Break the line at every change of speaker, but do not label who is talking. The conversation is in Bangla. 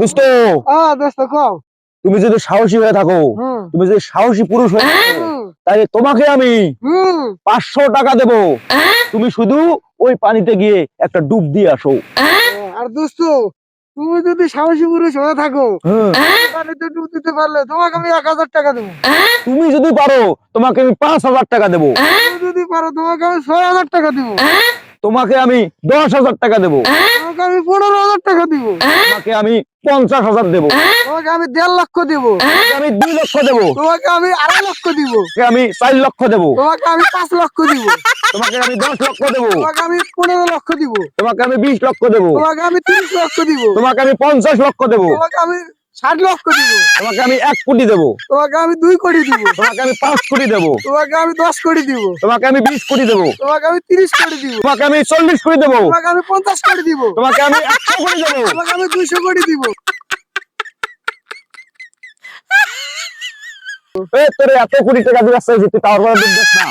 দোস্ত
আ
তুমি যদি সাহসী হয়ে থাকো তুমি যদি সাহসী পুরুষ হয়ে থাকো তাহলে তোমাকে আমি পাঁচশো টাকা দেব। তুমি শুধু ওই পানিতে গিয়ে একটা ডুব দিয়ে আসো।
আর দোস্ত তুমি যদি সাহসী পুরুষ হয়ে থাকো
হ্যাঁ,
পানিতে ডুব দিতে পারলে তোমাকে আমি এক হাজার টাকা দেবো।
তুমি যদি পারো তোমাকে আমি পাঁচ হাজার টাকা দেবো।
তুমি যদি পারো তোমাকে আমি ছয় হাজার টাকা দিব।
তোমাকে আমি দশ হাজার টাকা দেব
তোমাকে আমি পনেরো হাজার টাকা দিব
তোমাকে আমি পঞ্চাশ হাজার দেব
তোমাকে আমি দেড় লক্ষ দিব
আমি দুই লক্ষ দেব
তোমাকে আমি আড়াই লক্ষ দিব
আমি চার লক্ষ দেব
তোমাকে আমি পাঁচ লক্ষ দিব
তোমাকে আমি দশ লক্ষ দেব
তোমাকে আমি পনেরো লক্ষ দিব
তোমাকে আমি বিশ লক্ষ দেব
তোমাকে আমি তিরিশ লক্ষ দিব
তোমাকে আমি পঞ্চাশ লক্ষ দেব
তোমাকে আমি ষাট লক্ষ দিব
তোমাকে আমি এক কোটি দেব
তোমাকে আমি দুই কোটি দিব
তোমাকে আমি পাঁচ কোটি দেব
তোমাকে আমি দশ কোটি দিব
তোমাকে আমি বিশ কোটি দেব
তোমাকে আমি তিরিশ কোটি দিব
তোমাকে আমি চল্লিশ কোটি দেব
তোমাকে আমি পঞ্চাশ কোটি দিব
তোমাকে আমি একশো কোটি দেব
তোমাকে আমি দুইশো কোটি দিব
তোরে এত কোটি টাকা দিয়ে আসছে তুই তার না